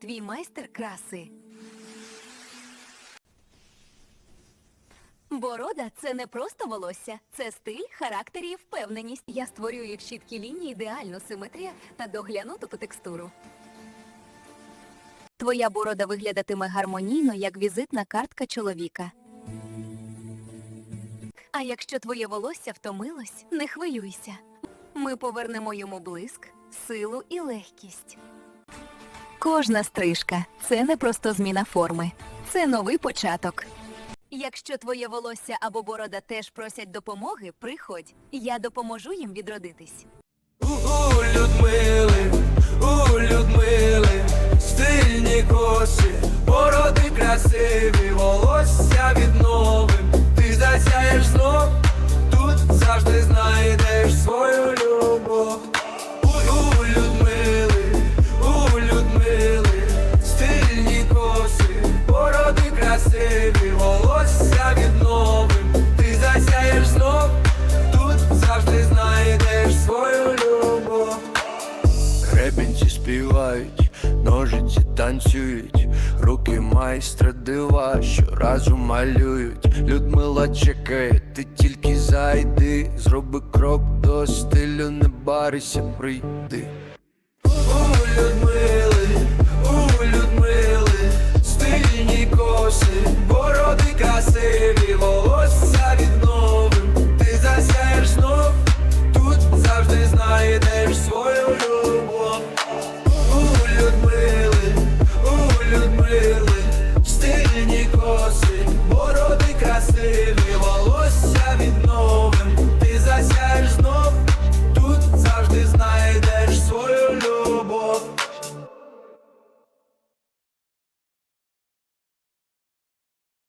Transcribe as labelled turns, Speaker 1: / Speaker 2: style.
Speaker 1: твій майстер краси. Борода це не просто волосся, це стиль, характер і впевненість. Я створюю чіткі лінії, ідеальну симетрію та доглянуту текстуру. Твоя борода виглядатиме гармонійно, як візитна картка чоловіка. А якщо твоє волосся втомилось, не хвилюйся. Ми повернемо йому блиск, силу і легкість. Кожна стрижка це не просто зміна форми, це новий початок. Якщо твоє волосся або борода теж просять допомоги, приходь. Я допоможу їм відродитись.
Speaker 2: У Людмили, у Людмили, стильні коси, бороди красиві, волосся відновим, танцюють, руки майстра дива щоразу малюють. Людмила чекає, ти тільки зайди, зроби крок до стилю, не барися, прийди. О, Людмили, коси, бороди красиві.